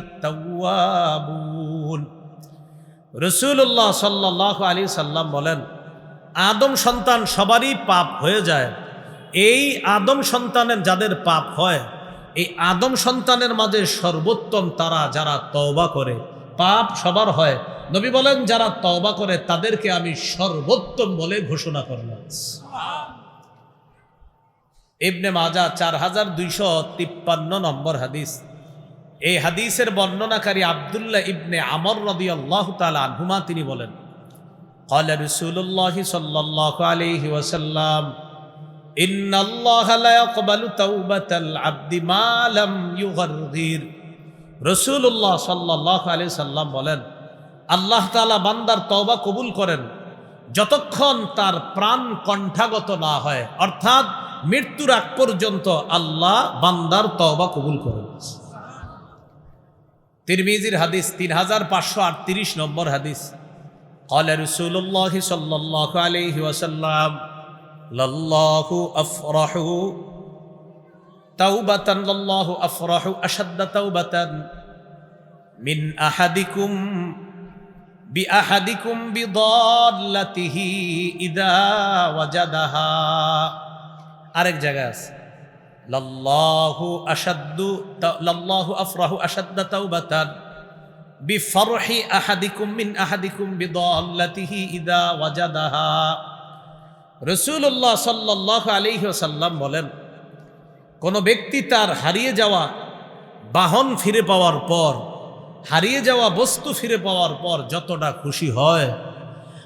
আত-তাওয়াবুন রাসূলুল্লাহ সাল্লাল্লাহু সাল্লাম বলেন, আদম সন্তান সবারই পাপ হয়ে যায়। এই আদম সন্তানের যাদের পাপ হয়, এই আদম সন্তানের মাঝে সর্বোত্তম তারা যারা তওবা করে, পাপ সবার হয়। নবী বলেন, যারা তওবা করে তাদেরকে আমি সর্বোত্তম বলে ঘোষণা করলাম। ইবনে মাজা চার হাজার দুইশো তিপ্পান্ন নম্বর হাদিস এই হাদিসের বর্ণনাকারী আবদুল্লাহ ইবনে আমর রদি আল্লাহ তালা আনহুমা তিনি বলেন قال رسول الله صلى الله عليه وسلم إن الله لا يقبل توبة العبد ما لم يغرغر রসুল্লাহ সাল্লাহ আলি সাল্লাম বলেন আল্লাহ তালা বান্দার তওবা কবুল করেন যতক্ষণ তার প্রাণ কণ্ঠাগত না হয় অর্থাৎ মৃত্যুর আগ পর্যন্ত আল্লাহ বান্দার তওবা কবুল করেন তিরমিজির হাদিস তিন হাজার পাঁচশো আটত্রিশ নম্বর হাদিস قال رسول الله صلى الله عليه وسلم لله أفرح توبة لله أفرح أشد توبة من أحدكم বিআহাদিকুম বিদল্লাতিহি ইদা ওয়াজাদাহা। আরেক জায়গা আছে। লাল্লাহু আসাদ্দু লাল্লাহু আফরাহু আসাদ্দা তাওবাতান বিফরহি আহাদিকুম মিন আহাদিকুম বিদল্লাতিহি ইদা ওয়াজাদাহা। রসুল্লাহ সাল্লাহ আলিহাসাল্লাম বলেন, কোনো ব্যক্তি তার হারিয়ে যাওয়া বাহন ফিরে পাওয়ার পর হারিয়ে যাওয়া বস্তু ফিরে পাওয়ার পর যতটা খুশি হয়,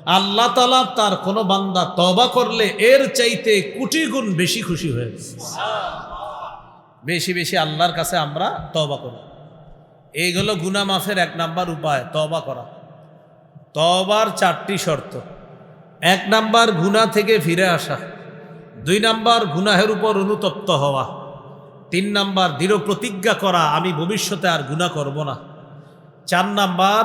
আল্লাহ তালা তার কোনো বান্দা তবা করলে এর চাইতে কোটি গুণ বেশি খুশি হয়েছে বেশি বেশি আল্লাহর কাছে আমরা তবা করি। এইগুলো গুনা মাফের এক নাম্বার উপায় তবা করা। তবার চারটি শর্ত। এক নাম্বার গুনা থেকে ফিরে আসা। দুই নাম্বার গুনাহের উপর অনুতপ্ত হওয়া। তিন নাম্বার দৃঢ় প্রতিজ্ঞা করা, আমি ভবিষ্যতে আর গুণা করব না। চার নাম্বার,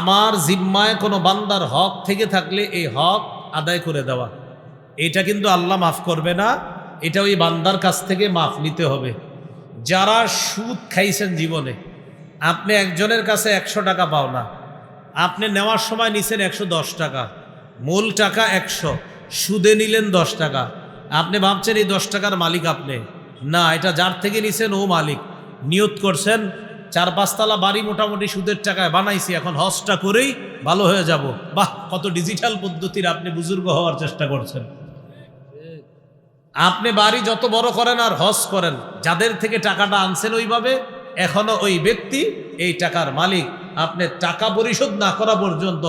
আমার জিম্মায় কোনো বান্দার হক থেকে থাকলে এই হক আদায় করে দেওয়া। এটা কিন্তু আল্লাহ মাফ করবে না, এটা ওই বান্দার কাছ থেকে মাফ নিতে হবে। যারা সুদ খাইছেন জীবনে, আপনি একজনের কাছে একশো টাকা পাও না, আপনি নেওয়ার সময় নিছেন একশো দশ টাকা, মূল টাকা একশো, সুদে নিলেন দশ টাকা। আপনি ভাবছেন এই দশ টাকার মালিক আপনি। না, এটা যার থেকে নিছেন ও মালিক। নিয়ত করছেন চার পাঁচতলা বাড়ি মোটামুটি সুদের টাকায় বানাইছি, এখন হজটা করেই ভালো হয়ে যাব। বাহ, কত ডিজিটাল পদ্ধতির আপনি বুজুর্গ হওয়ার চেষ্টা করছেন। আপনি বাড়ি যত বড় করেন আর হজ করেন, যাদের থেকে টাকাটা আনছেন ওইভাবে, এখনও ওই ব্যক্তি, এই টাকার মালিক। আপনি টাকা পরিশোধ না করা পর্যন্ত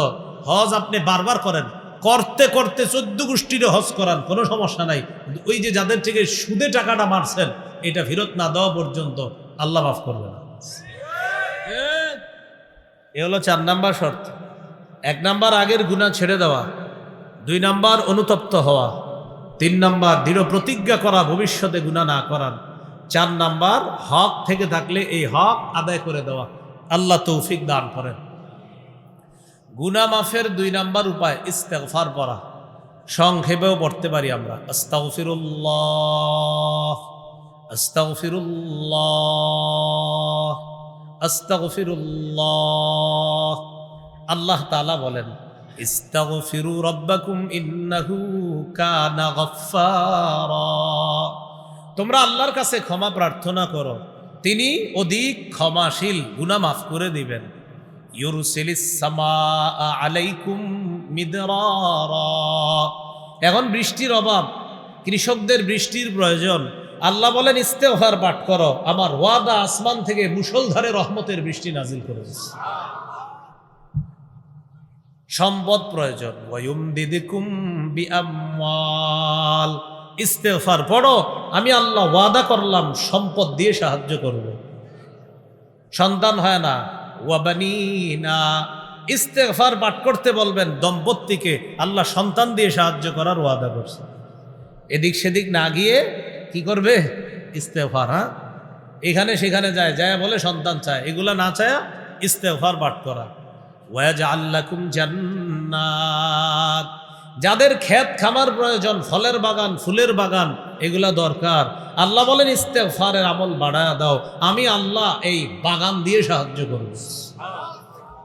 হজ আপনি বারবার করেন। করতে করতে চোদ্দ গোষ্ঠীর হজ করান, কোনো সমস্যা নাই। ওই যে যাদের থেকে সুদে টাকাটা মারছেন, এটা ফেরত না দেওয়া পর্যন্ত আল্লাহ মাফ করবে না এ হলো চার নাম্বার শর্ত। এক নাম্বার আগের গুণা ছেড়ে দেওয়া, দুই নাম্বার অনুতপ্ত হওয়া, তিন নাম্বার দৃঢ় প্রতিজ্ঞা করা, ভবিষ্যতে গুণা না করার, চার নাম্বার হক থেকে থাকলে এই হক আদায় করে দেওয়া। আল্লাহ তৌফিক দান করেন। গুনা মাফের দুই নাম্বার উপায়, ইস্তেগফার পড়া। সংক্ষেপেও পড়তে পারি আমরা। আস্তাগফিরুল্লাহ আস্তাগফিরুল্লাহ। আস্তাগফিরুল্লাহ। আল্লাহ তাআলা বলেন, ইস্তাগফিরু রাব্বাকুম ইন্নাহু কানা গফফারা। তোমরা আল্লাহর কাছে ক্ষমা প্রার্থনা করো, তিনি অধিক ক্ষমাশীল, গুনাহ মাফ করে দিবেন। ইউরসিলিস সামা এখন বৃষ্টির অভাব, কৃষকদের বৃষ্টির প্রয়োজন আল্লাহ বলেন ইস্তেফার পাঠ করো। আমার ওয়াদা আসমান থেকে মুসলধারে রহমতের বৃষ্টি নাজিল করে দিচ্ছে। সম্পদ প্রয়োজন। ইস্তেফার পড়ো, আমি আল্লাহ ওয়াদা করলাম, সম্পদ দিয়ে সাহায্য করব। সন্তান হয় না। ওয়াবানিনা। ইস্তেফার পাঠ করতে বলবেন, দম্পতিকে আল্লাহ সন্তান দিয়ে সাহায্য করার ওয়াদা করছে। এদিক সেদিক না গিয়ে কি করবে? ইস্তেফার হ্যাঁ? এখানে সেখানে যায় যায় বলে সন্তান চায়। এগুলা না চায় ইস্তেফার পাঠ করা। ওয়াজ আল্লাকুম জান্নাত। যাদের ক্ষেত খামার প্রয়োজন ফলের বাগান ফুলের বাগান এগুলা দরকার। আল্লাহ বলেন ইস্তেফারের আমল বাড়ায় দাও। আমি আল্লাহ এই বাগান দিয়ে সাহায্য করব।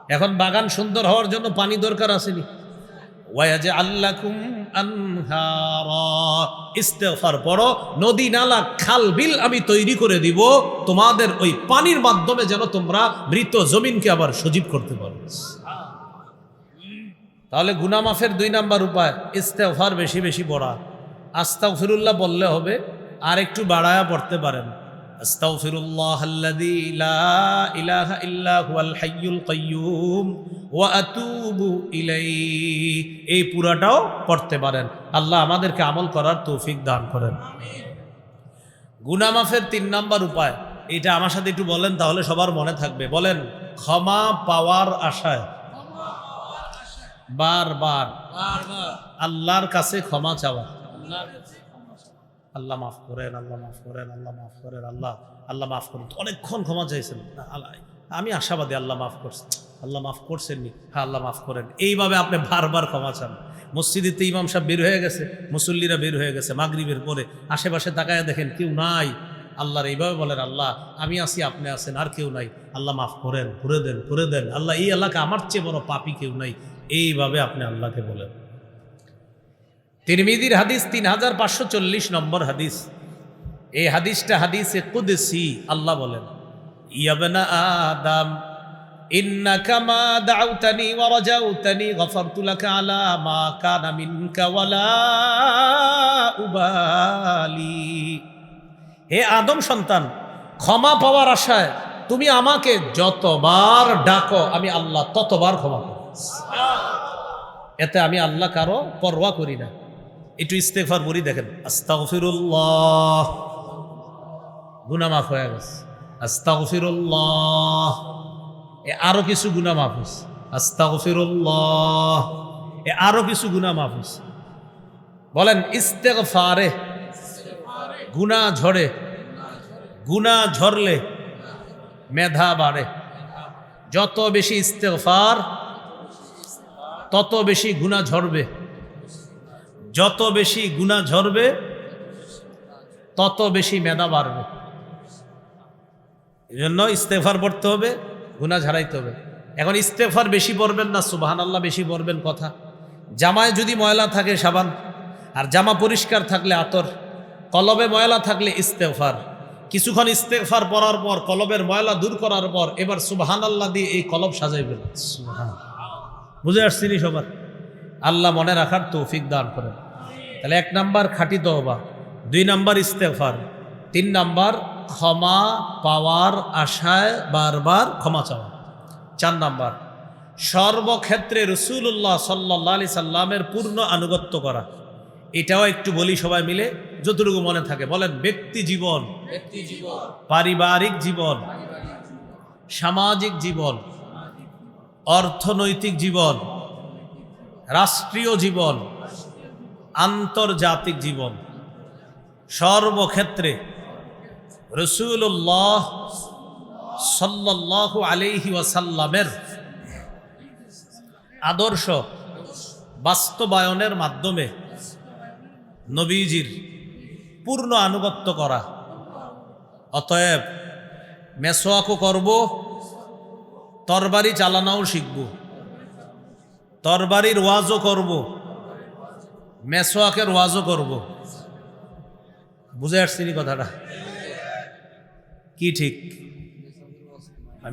এখন বাগান সুন্দর হওয়ার জন্য পানি দরকার আসেনি। ওয়াজে আনহারা। ইস্তেফার পড়ো, নদী, নালা, খাল, বিল আমি তৈরি করে দিব। তোমাদের ওই পানির মাধ্যমে যেন তোমরা মৃত জমিনকে আবার সজীব করতে পারো। তাহলে গুনামাফের দুই নাম্বার উপায় ইস্তেফার বেশি বেশি পড়া। আস্তাও ফিরুল্লাহ বললে হবে, আর একটু বাড়ায়া পড়তে পারেন। আস্তাগফিরুল্লাহ আল্লাযী লা ইলাহা ইল্লা হুয়াল হাইয়ুল কাইয়্যুম ওয়া আতুবু ইলাইহি। এই পুরাটাও পড়তে পারেন। আল্লাহ আমাদেরকে আমল করার তৌফিক দান করেন। গুনামাফের তিন নাম্বার উপায় এটা আমার সাথে একটু বলেন তাহলে সবার মনে থাকবে। বলেন ক্ষমা পাওয়ার আশায়। বারবার। আল্লাহর কাছে ক্ষমা চাওয়া। আল্লাহ মাফ করেন, আল্লাহ মাফ করেন, আল্লাহ মাফ করেন, আল্লাহ আল্লাহ মাফ করেন। অনেকক্ষণ ক্ষমা চাইছেন। আমি আশাবাদী আল্লাহ মাফ করছেন আল্লাহ মাফ করছেননি? হ্যাঁ আল্লাহ মাফ করেন। এইভাবে আপনি বারবার ক্ষমা চান। মসজিদেতে ইমাম সাহেব বের হয়ে গেছে, মুসল্লিরা বের হয়ে গেছে মাগরিবের পরে। আশেপাশে তাকায় দেখেন কেউ নাই। আল্লাহর এইভাবে বলেন, আল্লাহ, আমি আছি, আপনি আছেন, আর কেউ নাই। আল্লাহ মাফ করেন, করে দেন করে দেন। আল্লাহ, এই এলাকা আমার চেয়ে বড় পাপি কেউ নাই। এইভাবে আপনি আল্লাহকে বলেন। তিরমিদির হাদিস তিন হাজার পাঁচশো চল্লিশ নম্বর হাদিস। এই হাদিসটা হাদিসে কুদসি, আল্লাহ বলেন, ইয়াবনা আদম, ইন্নাকা মা দাউতানি ওয়া রাজাউতানি গফারতু লাকা আলা মা কানা মিনকা ওয়ালা উবালি। হে আদম সন্তান, ক্ষমা পাওয়ার আশায় তুমি আমাকে যতবার ডাকো, আমি আল্লাহ ততবার ক্ষমা করি। এতে আমি আল্লাহ কারও পরোয়া করি না। একটু ইস্তেফার বলি দেখেন, আস্তাগফিরুল্লাহ। গুনা মাফ হয়ে গেছে। আস্তাগফিরুল্লাহ। এ আরও কিছু গুনা মাফ হয়েছে। আস্তাগফিরুল্লাহ। এ আরও কিছু গুনা মাফ হয়েছে। বলেন, ইস্তেগফারে গুনা ঝরে গুনা ঝরলে মেধা বাড়ে। যত বেশি ইস্তেগফার, তত বেশি গুণা ঝরবে। যত বেশি গুণা ঝরবে, তত বেশি মেধা বাড়বে। এই জন্য ইস্তেফার পড়তে হবে গুণা ঝাড়াইতে হবে। এখন ইস্তেফার বেশি পড়বেন না সুবাহান আল্লাহ বেশি পড়বেন কথা। জামায় যদি ময়লা থাকে, সাবান। আর জামা পরিষ্কার থাকলে আতর। কলবে ময়লা থাকলে ইস্তেফার। কিছুক্ষণ ইস্তেফার পড়ার পর, কলবের ময়লা দূর করার পর, এবার সুবাহান আল্লাহ দিয়ে এই কলব সাজাইবেন। বুঝে আসছিনি সবার? আল্লাহ মনে রাখার তৌফিক দান করেন। তাহলে এক নাম্বার খাঁটি তহবা দুই নাম্বার ইস্তেফার তিন নাম্বার ক্ষমা পাওয়ার আশায় বারবার ক্ষমা চাওয়া। চার নাম্বার, সর্বক্ষেত্রে রসুল্লাহ সাল্লাহ আলি সাল্লামের পূর্ণ আনুগত্য করা। এটাও একটু বলি সবাই মিলে, যতটুকু মনে থাকে। বলেন, ব্যক্তি জীবন, পারিবারিক জীবন, সামাজিক জীবন, অর্থনৈতিক জীবন রাষ্ট্রীয় জীবন, আন্তর্জাতিক জীবন। সর্বক্ষেত্রে রসুল্লাহ সাল্লাহ আলিহি ওয়াসাল্লামের আদর্শ বাস্তবায়নের মাধ্যমে নবীজির পূর্ণ আনুগত্য করা। অতএব মেসোয়াকও করব, তরবারি চালানাও শিখব। তরবারির ওয়াজও করব, মেসোয়াকের ওয়াজও করব। বুঝে আসছি কথাটা? কি ঠিক?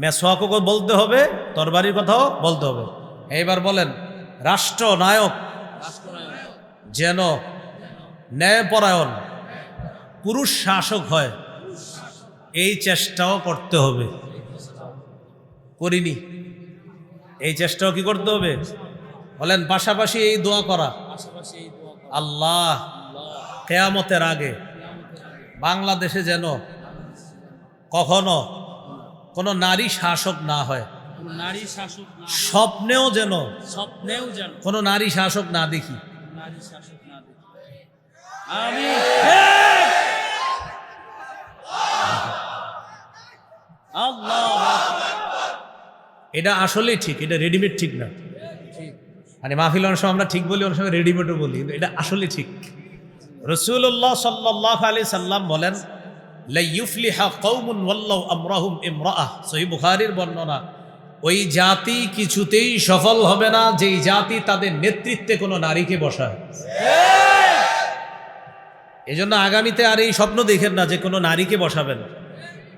মেসোয়াকও বলতে হবে, তরবারির কথাও বলতে হবে। এইবার বলেন রাষ্ট্র নায়ক যেন ন্যায়পরায়ণ, পুরুষ শাসক হয়, এই চেষ্টাও করতে হবে। করিনি। এই চেষ্টাও কি করতে হবে? বলেন পাশাপাশি এই দোয়া করা। আল্লাহ কেয়ামতের আগে বাংলাদেশে যেন কখনো কোনো নারী শাসক না হয়। নারী শাসক স্বপ্নেও যেন স্বপ্নেও যেন কোনো নারী শাসক না দেখি। নারী শাসক না দেখে। আমি আল্লাহ এটা আসলেই ঠিক এটা রেডিমেড ঠিক না। মানে মাহফিল অনেক সময় আমরা ঠিক বলি, অনেক সময় রেডিমেডও বলি এটা আসলে ঠিক। রসুল্লাহ সাল্লাহ আলি সাল্লাম বলেন বুখারীর বর্ণনা, ওই জাতি কিছুতেই সফল হবে না, যেই জাতি তাদের নেতৃত্বে কোনো নারীকে বসায়। এই জন্য আগামীতে আর এই স্বপ্ন দেখেন না যে কোনো নারীকে বসাবেন।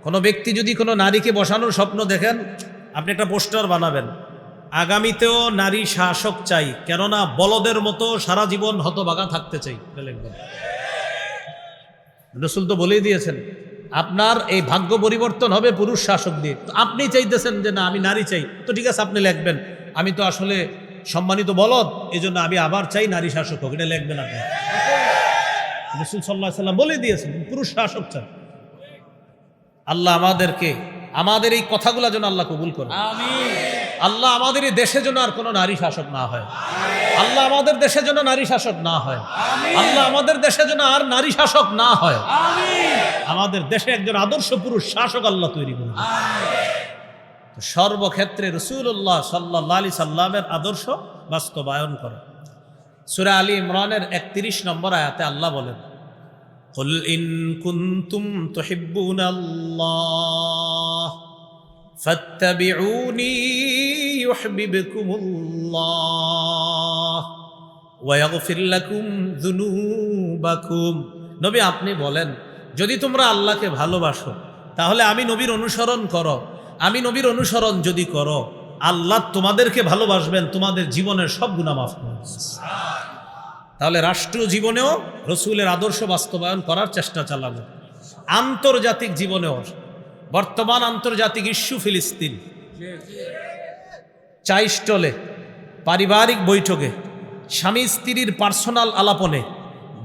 কোনো ব্যক্তি যদি কোনো নারীকে বসানোর স্বপ্ন দেখেন, আপনি একটা পোস্টার বানাবেন। আগামীতেও নারী শাসক চাই, কেননা বলদের মতো সারা জীবন হতবাগা থাকতে চাই রসুল তো বলেই দিয়েছেন, আপনার এই ভাগ্য পরিবর্তন হবে পুরুষ শাসক দিয়ে। তো আপনি চাইতেছেন যে, না, আমি নারী চাই। তো ঠিক আছে, আপনি লিখবেন। আমি তো আসলে সম্মানিত বলদ এই জন্য আমি আবার চাই নারী শাসক হোক, এটা লিখবেন আপনি। রসুল সাল্লাহ সাল্লাম বলে দিয়েছেন, পুরুষ শাসক চান। আল্লাহ আমাদেরকে আমাদের এই কথাগুলো যেন আল্লাহ কবুল করে। আল্লাহ আমাদের এই দেশে যেন আর কোনো নারী শাসক না হয়। আল্লাহ আমাদের দেশে যেন নারী শাসক না হয়। আল্লাহ আমাদের দেশে যেন আর নারী শাসক না হয়। আমাদের দেশে একজন আদর্শ পুরুষ শাসক আল্লাহ তৈরি করুন সর্বক্ষেত্রে রসুল্লাহ সাল্লাহ আলি সাল্লামের আদর্শ বাস্তবায়ন করে। সুরা আলী ইমরানের একত্রিশ নম্বর আয়াতে আল্লাহ বলেন قل إن كنتم تحبون الله فاتبعوني يحببكم الله ويغفر لكم ذنوبكم নবী আপনি বলেন যদি তোমরা আল্লাহকে ভালোবাসো তাহলে আমি নবীর অনুসরণ করো আমি নবীর অনুসরণ যদি করো আল্লাহ তোমাদেরকে ভালোবাসবেন তোমাদের জীবনের সব গুণা মাফ করবেন তাহলে রাষ্ট্রীয় জীবনেও রসুলের আদর্শ বাস্তবায়ন করার চেষ্টা চালাবো। আন্তর্জাতিক জীবনেও। বর্তমান আন্তর্জাতিক ইস্যু ফিলিস্তিন। চাই স্টলে, পারিবারিক বৈঠকে, স্বামী স্ত্রীর পার্সোনাল আলাপনে,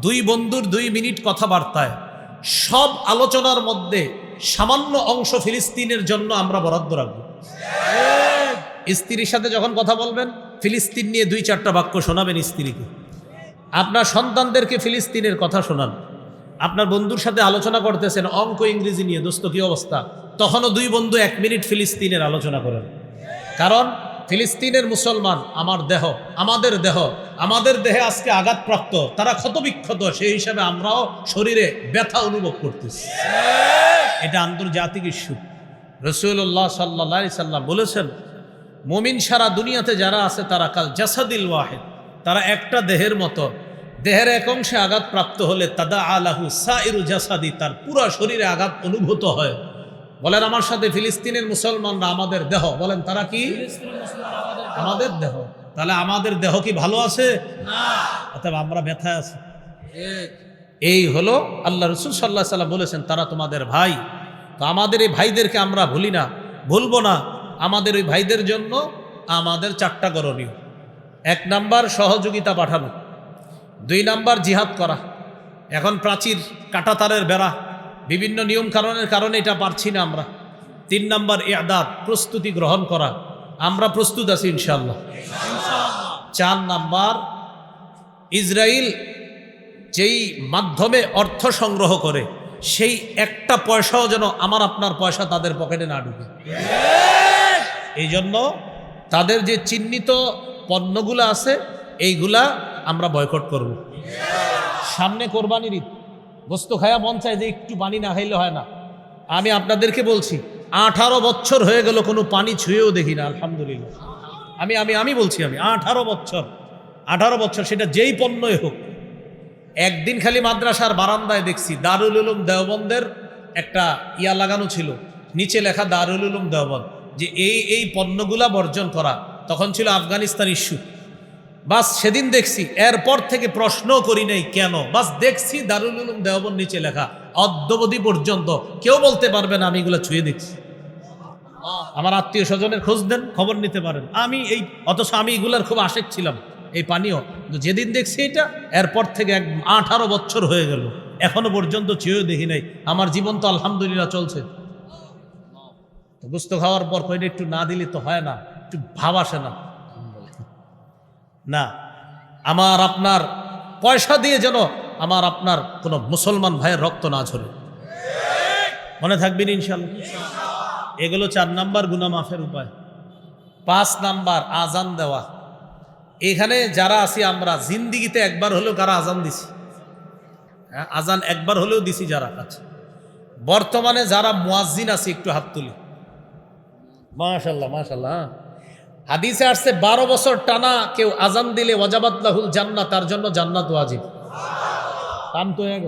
দুই বন্ধুর দুই মিনিট কথাবার্তায়, সব আলোচনার মধ্যে সামান্য অংশ ফিলিস্তিনের জন্য আমরা বরাদ্দ রাখব। স্ত্রীর সাথে যখন কথা বলবেন, ফিলিস্তিন নিয়ে দুই চারটা বাক্য শোনাবেন স্ত্রীকে। আপনার সন্তানদেরকে ফিলিস্তিনের কথা শোনান। আপনার বন্ধুর সাথে আলোচনা করতেছেন, অঙ্ক ইংরেজি নিয়ে, দোস্ত কি অবস্থা? তখনও দুই বন্ধু এক মিনিট ফিলিস্তিনের আলোচনা করেন। কারণ ফিলিস্তিনের মুসলমান আমার দেহ, আমাদের দেহ, আমাদের দেহে আজকে আঘাতপ্রাপ্ত, তারা ক্ষতবিক্ষত, সেই হিসাবে আমরাও শরীরে ব্যথা অনুভব করতেছি। এটা আন্তর্জাতিক ইস্যু। রসুল্লাহ সাল্লা সাল্লাম বলেছেন, মমিন সারা দুনিয়াতে যারা আছে তারা কাল জাসাদিল ওয়াহেদ, তারা একটা দেহের মতো দেহের এক অংশে আঘাত প্রাপ্ত হলে তাদা আলাহু সাইরু জাসাদি তার পুরো শরীরে আঘাত অনুভূত হয়। বলেন আমার সাথে ফিলিস্তিনের মুসলমানরা আমাদের দেহ বলেন তারা কি? আমাদের দেহ। তাহলে আমাদের দেহ কি ভালো আছে? না। অথবা আমরা ব্যথায় আছি। এই হলো আল্লাহ রসুল সাল্লাহ সাল্লাম বলেছেন তারা তোমাদের ভাই। তো আমাদের এই ভাইদেরকে আমরা ভুলি না ভুলবো না। আমাদের ওই ভাইদের জন্য আমাদের চারটা করণীয়। এক নাম্বার সহযোগিতা পাঠানো। দুই নাম্বার জিহাদ করা। এখন প্রাচীর কাটাতারের বেড়া। বিভিন্ন নিয়ম কারণের কারণে এটা পারছি না আমরা। তিন নাম্বার এদাদ প্রস্তুতি গ্রহণ করা। আমরা প্রস্তুত আছি ইনশাল্লাহ চার নাম্বার ইসরায়েল যেই মাধ্যমে অর্থ সংগ্রহ করে সেই একটা পয়সাও যেন আমার আপনার পয়সা তাদের পকেটে না ঢুকে। এই জন্য তাদের যে চিহ্নিত পণ্যগুলো আছে এইগুলা আমরা বয়কট করব। সামনে কোরবানির ঈদ। গোস্ত খায়া মন চায় যে একটু পানি না খাইলে হয় না। আমি আপনাদেরকে বলছি, আঠারো বছর হয়ে গেল কোনো পানি ছুঁয়েও দেখি না, আলহামদুলিল্লাহ। আমি আমি আমি বলছি আমি, আঠারো বছর আঠারো বছর সেটা যেই পণ্যই হোক। একদিন খালি মাদ্রাসার বারান্দায় দেখছি, দারুল উলুম দেওবন্দের একটা ইয়া লাগানো ছিল। নিচে লেখা দারুল উলুম দেওবন্দ, যে এই এই পণ্যগুলা বর্জন করা। তখন ছিল আফগানিস্তান ইস্যু। বাস সেদিন দেখছি, এরপর থেকে প্রশ্ন করি নাই কেন? বাস দেখছি দারুল উলুম দেওবন্দ নিচে লেখা, অদ্যবধি পর্যন্ত। কেউ বলতে পারবে না আমি এগুলো ছুঁয়ে দেখছি আমার আত্মীয় স্বজনের খোঁজ দেন খবর নিতে পারেন। আমি এই, অথচ আমি এগুলার খুব আশেক ছিলাম, এই পানীয়। যেদিন দেখছি এটা, এরপর থেকে এক আঠারো বছর হয়ে গেল। এখনও পর্যন্ত চেয়েও দেখি নাই। আমার জীবন তো আলহামদুলিল্লাহ চলছে। গুস্ত খাওয়ার পর কইটা একটু না দিলে তো হয় না, একটু ভাব আসে না। না, আমার আপনার পয়সা দিয়ে যেন আমার আপনার কোনো মুসলমান ভাইয়ের রক্ত না ঝরে। মনে থাকবেন ইনশাল্লাহ এগুলো চার নাম্বার গুনা মাফের উপায়। পাঁচ নাম্বার আজান দেওয়া। এখানে যারা আছি আমরা, জিন্দিগিতে একবার হলেও কারা আজান দিছি? হ্যাঁ আজান একবার হলেও দিছি যারা আচ্ছা বর্তমানে যারা মুয়াজ্জিন আছে, একটু হাত তুলি। মাশাল্লাহ মাশাল্লাহ হ্যাঁ। হাদিসে আসছে, বারো বছর টানা কেউ আজান দিলে ওয়াজাবাত লাহুল জান্নাত তার জন্য জান্নাত ওয়াজিব। কাম তো হয়ে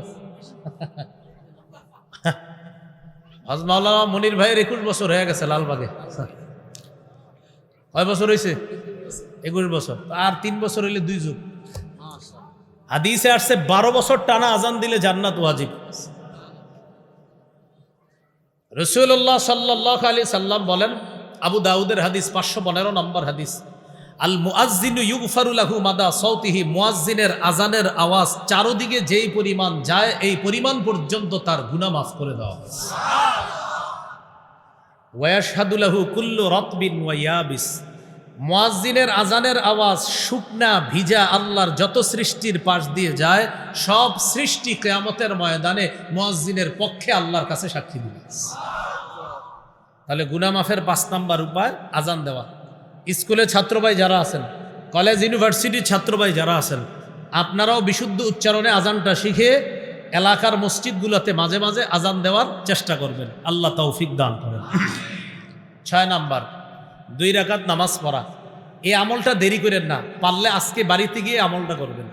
হজ মাওলানা মনির ভাইয়ের একুশ বছর হয়ে গেছে লালবাগে। কয় বছর হয়েছে একুশ বছর। আর তিন বছর হইলে দুই যুগ। হাদিসে আসছে, বারো বছর টানা আজান দিলে জান্নাত ওয়াজিব। রসুল্লাহ সাল্লাহ আলী সাল্লাম বলেন আবু দাউদের হাদিস, পাঁচশো পনেরো নম্বর হাদিস। আল মুআজ্জিনু ইউগফারুলাহু মাদা সৌতিহি মুআজ্জিনের আজানের আওয়াজ চারোদিকে যেই পরিমাণ যায়, এই পরিমাণ পর্যন্ত তার গুনাহ মাফ করে দেওয়া ওয়াশহাদুলাহু কুল্লু রতবিন ওয়াইয়াবিস মুয়াজ্জিনের আজানের আওয়াজ শুকনা, ভিজা, আল্লাহর যত সৃষ্টির পাশ দিয়ে যায়, সব সৃষ্টি কেয়ামতের ময়দানে মুয়াজ্জিনের পক্ষে আল্লাহর কাছে সাক্ষী দিবে। তাহলে গুনামাফের পাঁচ নাম্বার উপায় আজান দেওয়া। স্কুলে ছাত্রবাই যারা আছেন, কলেজ, ইউনিভার্সিটির ছাত্রবাই যারা আছেন, আপনারাও বিশুদ্ধ উচ্চারণে আজানটা শিখে এলাকার মসজিদগুলোতে মাঝে মাঝে আজান দেওয়ার চেষ্টা করবেন। আল্লাহ তৌফিক দান করেন। ছয় নাম্বার, দুই রাকাত নামাজ পড়া। এই আমলটা দেরি করেন না, পারলে আজকে বাড়িতে গিয়ে আমলটা করবেন।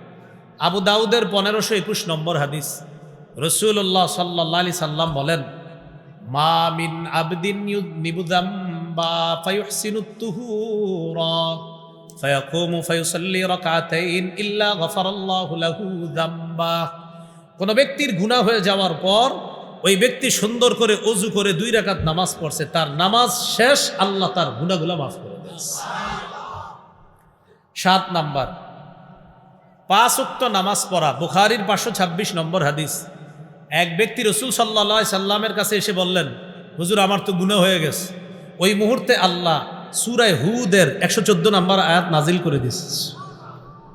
আবু দাউদের পনেরোশো একুশ নম্বর হাদিস। রসুল্লাহ সাল্লাহ আলি সাল্লাম বলেন মা মিন আবদিন নিবুদাম্বা ফায়ুহসিনুত তুহুরা, ফায়াকুমু ফায়ুসাল্লি রাকাতাইন ইল্লা গফারাল্লাহু লাহু যাম্বা কোন ব্যক্তির গুনাহ হয়ে যাওয়ার পর ওই ব্যক্তি সুন্দর করে অজু করে দুই রাকাত নামাজ পড়ছে, তার নামাজ শেষ, আল্লাহ তার গুনাহগুলো মাফ করে দেন। সাত নাম্বার, পাঁচ উক্ত নামাজ পড়া, বুখারির পাঁচশো ছাব্বিশ নম্বর হাদিস। এক ব্যক্তি রসুল সাল্লা সাল্লামের কাছে এসে বললেন, হুজুর, আমার তো গুণা হয়ে গেছে। ওই মুহূর্তে আল্লাহ সুরায় হুদের একশো চোদ্দ নম্বর আয়াত নাজিল করে দিচ্ছে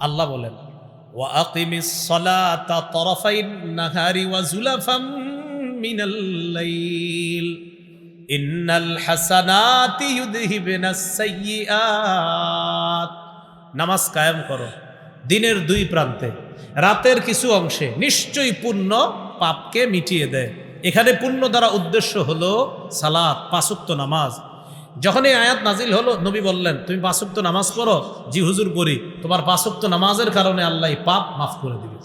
আল্লাহ বলেন নামাজ কায়েম করো। দিনের দুই প্রান্তে, রাতের কিছু অংশে নিশ্চয়ই পূর্ণ পাপকে মিটিয়ে দেয়। এখানে পুণ্য দ্বারা উদ্দেশ্য হলো সালাত, পাঁচুক্ত নামাজ। যখন এই আয়াত নাজিল হলো, নবী বললেন, তুমি পাঁচুক্ত নামাজ পড়ো? জি, হুজুর করি তোমার পাঁচুক্ত নামাজের কারণে আল্লাহ পাপ মাফ করে দিবে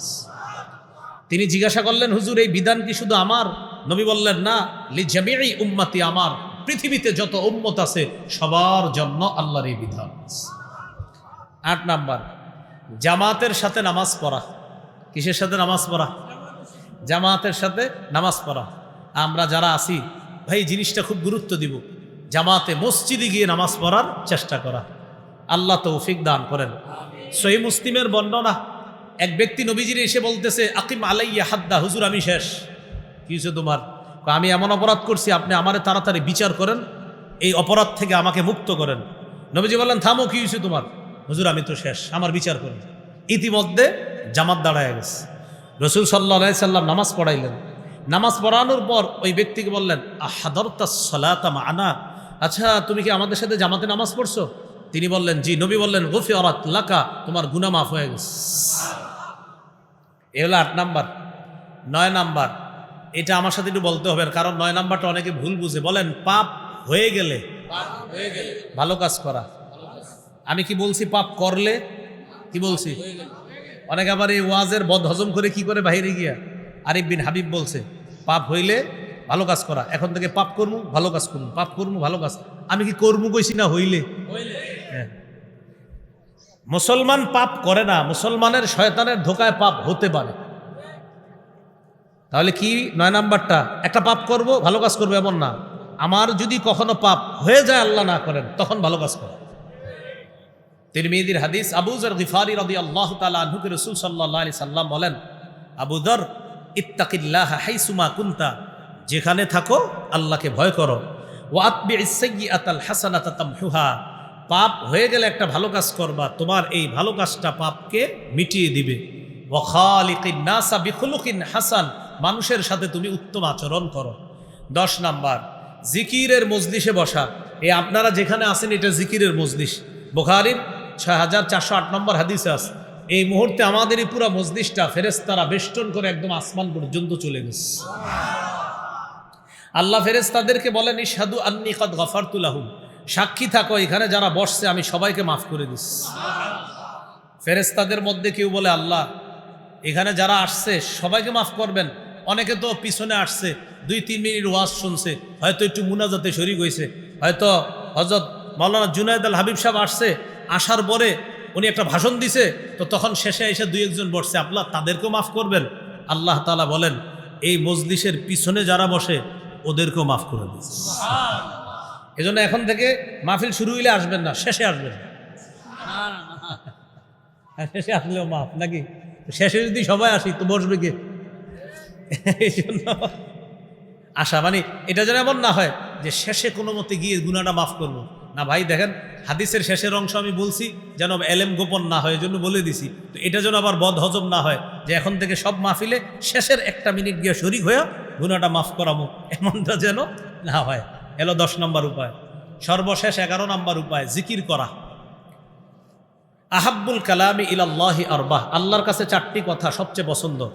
তিনি জিজ্ঞাসা করলেন, হুজুর, এই বিধান কি শুধু আমার? নবী বললেন, না, লি জামিই উম্মাতি আমার। পৃথিবীতে যত উম্মত আছে, সবার জন্য আল্লাহর এই বিধান আট নাম্বার, জামাতের সাথে নামাজ পড়া। কিসের সাথে নামাজ পড়া? জামাতের সাথে নামাজ পড়া। আমরা যারা আছি, ভাই জিনিসটা খুব গুরুত্ব দিব। জামাতে মসজিদে গিয়ে নামাজ পড়ার চেষ্টা করা। আল্লাহ তৌফিক দান করেন। সহি মুসলিমের বর্ণনা, এক ব্যক্তি নবীজির এসে বলতেছে, আকিম আলাইয়া হাদ্দা, হুজুর, আমি শেষ। কি হয়েছে তোমার? আমি এমন অপরাধ করছি, আপনি আমারে তাড়াতাড়ি বিচার করেন, এই অপরাধ থেকে আমাকে মুক্ত করেন। নবীজি বললেন, থামো, কি হয়েছে তোমার? হুজুর, আমি তো শেষ, আমার বিচার করেন। ইতিমধ্যে জামাত দাঁড়ায় গেছে। রসুল সাল্লা সাল্লাম নামাজ পড়াইলেন। নামাজ পড়ানোর পর ওই ব্যক্তিকে বললেন, আহাদরতা সালাতাম আনা আচ্ছা তুমি কি আমাদের সাথে জামাতে নামাজ পড়ছো? তিনি বললেন, জি। নবী বললেন গফি অরাত লাকা, তোমার গুনা মাফ হয়ে গেছে। এ হলো আট নাম্বার। নয় নাম্বার, এটা আমার সাথে একটু বলতে হবে, কারণ নয় নাম্বারটা অনেকে ভুল বুঝে। বলেন, পাপ হয়ে গেলে ভালো কাজ করা। আমি কি বলছি, পাপ করলে? কি বলছি? অনেক আবার এই ওয়াজের বদ হজম করে কি করে বাইরে গিয়া? আরিফ বিন হাবিব বলছে পাপ হইলে ভালো কাজ করা এখন থেকে পাপ করব ভালো কাজ করব পাপ করব ভালো কাজ আমি কি কর্মু কইছি না হইলে? হইলে। হ্যাঁ। মুসলমান পাপ করে না মুসলমানের শয়তানের ধোকায় পাপ হতে পারে। তাহলে কি নয় নাম্বারটা? একটা পাপ করব ভালো কাজ করব এমন না। আমার যদি কখনো পাপ হয়ে যায় আল্লাহ না করেন তখন ভালো কাজ করো। তিরমিদির হাদিস আবুজর গিফারি রদি আল্লাহ তালা রসুল সাল্লাহ আলি সাল্লাম বলেন আবুদর ইত্তাকিল্লাহ হাইসুমা কুন্তা, যেখানে থাকো, আল্লাহকে ভয় করো। ও আতবি তামহুহা, পাপ হয়ে গেলে একটা ভালো কাজ করবা, তোমার এই ভালো কাজটা পাপকে মিটিয়ে দিবে। ওখালিকিন নাসা বিখুলুকিন হাসান, মানুষের সাথে তুমি উত্তম আচরণ করো। দশ নাম্বার, জিকিরের মজলিসে বসা। এই আপনারা যেখানে আছেন, এটা জিকিরের মজলিস। বোখারির ছয় হাজার চারশো আট নম্বর হাদিসে আছে, এই মুহূর্তে আমাদের এই পুরো মসজিদটা ফেরেস্তারা বেষ্টন করে একদম আসমান পর্যন্ত চলে গেছে। আল্লাহ ফেরেস্তাদেরকে বলেন ইসাদু আন্নি কদ সাক্ষী থাকো, এখানে যারা বসছে, আমি সবাইকে মাফ করে দিচ্ছি ফেরেস্তাদের মধ্যে কেউ বলে, আল্লাহ, এখানে যারা আসছে, সবাইকে মাফ করবেন। অনেকে তো পিছনে আসছে, দুই তিন মিনিট ওয়াজ শুনছে, হয়তো একটু মুনাজাতে শরিক হয়েছে হয়তো হজরত মাওলানা জুনায়দ আল হাবিব সাহেব আসছে আসার পরে উনি একটা ভাষণ দিছে তো তখন শেষে এসে দুই একজন বসছে আপনার তাদেরকেও মাফ করবেন। আল্লাহ তালা বলেন এই মজলিসের পিছনে যারা বসে ওদেরকেও মাফ করে দিচ্ছে এজন্য এখন থেকে মাহফিল শুরু হইলে আসবেন না শেষে আসবেন। শেষে আসলেও মাফ নাকি? শেষে যদি সবাই আসি তো বসবে কে? এই জন্য আশা মানে এটা যেন এমন না হয় যে শেষে কোনো মতে গিয়ে গুণাটা মাফ করব। না ভাই, দেখেন, হাদিসের শেষের অংশ আমি বলছি, যেন এলেম গোপন না হয় জন্য বলে দিছি। তো এটা যেন আবার বদ হজম না হয়, যে এখন থেকে সব মাহফিলে শেষের একটা মিনিট গিয়ে শরিক হয়ে গুণাটা মাফ করামো, এমনটা যেন না হয়। এলো দশ নম্বর উপায়। সর্বশেষ এগারো নম্বর উপায়, জিকির করা। আহাব্বুল কালামি ইলাল্লাহি আরবাহ। আল্লাহর কাছে চারটি কথা সবচেয়ে পছন্দ।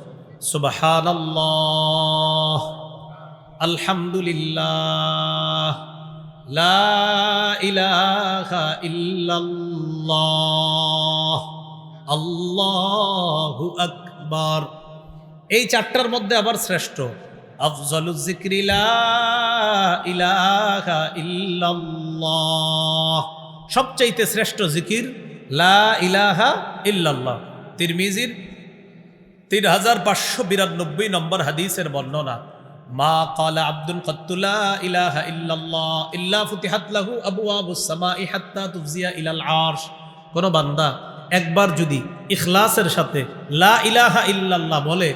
সুবহানাল্লাহ, আলহামদুলিল্লাহ। লা ইলাহা ইল্লাল্লাহ। আল্লাহু আকবার। এই চারটার মধ্যে আবার শ্রেষ্ঠ। আফজলুজ যিকরি লা ইলাহা ইল্লাল্লাহ। সবচাইতে শ্রেষ্ঠ জিকির লা ইলাহা ইল্লাল্লাহ। তিরমিজির তিন হাজার পাঁচশো বিরানব্বই নম্বর হাদিসের বর্ণনা। মা কালা আব্দুল কত্তুলা ইলাহা ইল্লাল্লাহ, ইল্লা ফুতিহাত লাহু আবু আবুস সামাই হাত্তা তুফজিয়া ইলাল আরশ। কোন বান্দা একবার যদি ইখলাসের সাথে লা ইলাহা ইল্লাল্লাহ বলে,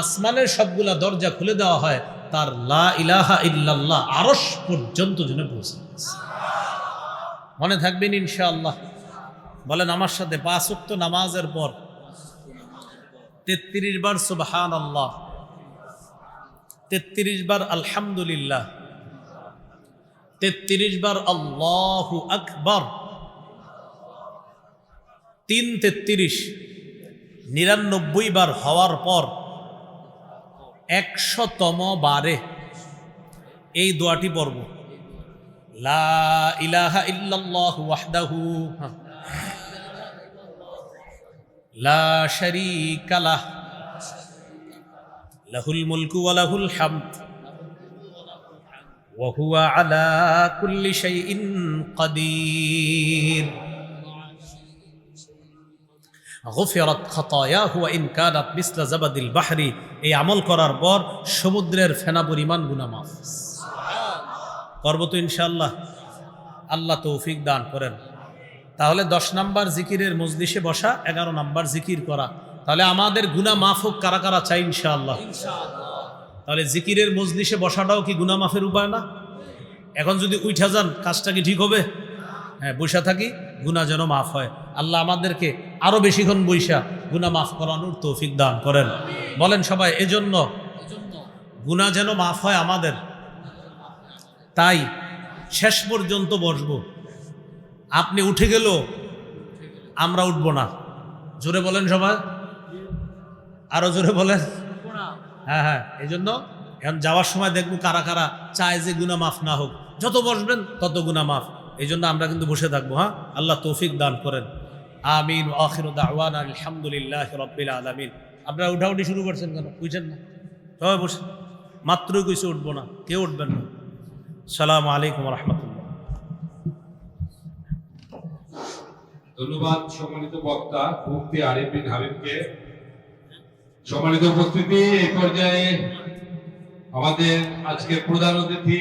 আসমানের সবগুলা দরজা খুলে দেওয়া হয়, তার লা ইলাহা ইল্লাল্লাহ আরশ পর্যন্ত যেন পৌঁছে মনে থাকবেন ইনশাআল্লাহ। বলেন, আমার সাথে পাঁচ উক্ত নামাজের পর তেত্রিশ বার সুবহান আল্লাহ তেত্রিশ বার আলহামদুলিল্লাহ, তেত্রিশ বার আল্লাহ আকবর, তিন তেত্রিশ, নিরানব্বই বার হওয়ার পর একশতম বারে এই দোয়াটি পড়ব লা হ্যাঁ। লা শারীকা লাহুল মুলকু ওয়া লাহুল হামদ। আলা কুল্লি শাইইন কাদির। গফিরাত খাতায়াহু ওয়া ইন কানাত মিসলা জাবাদিল বাহরি। এই আমল করার পর সমুদ্রের ফেনা পরিমাণ গুনাহ মাফ। করব তো ইনশাআল্লাহ। আল্লাহ তৌফিক দান করেন। তাহলে দশ নাম্বার জিকিরের মজলিসে বসা, এগারো নাম্বার জিকির করা। তাহলে আমাদের গুনা মাফ হোক কারা কারা চাই ইনশাআল্লাহ? তাহলে জিকিরের মজলিসে বসাটাও কি গুনা মাফের উপায় না? এখন যদি উঠা যান কাজটা কি ঠিক হবে? হ্যাঁ বৈশা থাকি গুণা যেন মাফ হয়। আল্লাহ আমাদেরকে আরও বেশিক্ষণ বৈশা গুণা মাফ করানোর তৌফিক দান করেন। বলেন সবাই এজন্য এজন্য। গুণা যেন মাফ হয় আমাদের। তাই শেষ পর্যন্ত বসব। আপনি উঠে গেল আমরা উঠব না। জোরে বলেন সবাই। আরও জোরে বলেন। হ্যাঁ হ্যাঁ এই জন্য এখন যাওয়ার সময় দেখব কারা কারা চায় যে গুণা মাফ না হোক। যত বসবেন তত গুণা মাফ। এই জন্য আমরা কিন্তু বসে থাকব হ্যাঁ? আল্লাহ তৌফিক দান করেন। আমিন। আখির দাওয়ান আলহামদুলিল্লাহ রব্বিল আলমিন। আপনারা উঠাউঠি শুরু করছেন কেন? বুঝছেন না? সবাই বসে। মাত্রই কিছু উঠবো না। কেউ উঠবেন না। সালাম আলাইকুম রহমতুল্লাহ। ধন্যবাদ সম্মানিত বক্তা মুফতি আরিফ বিন হাবিবকে। সম্মানিত উপস্থিতি এই পর্যায়ে আমাদের আজকের প্রধান অতিথি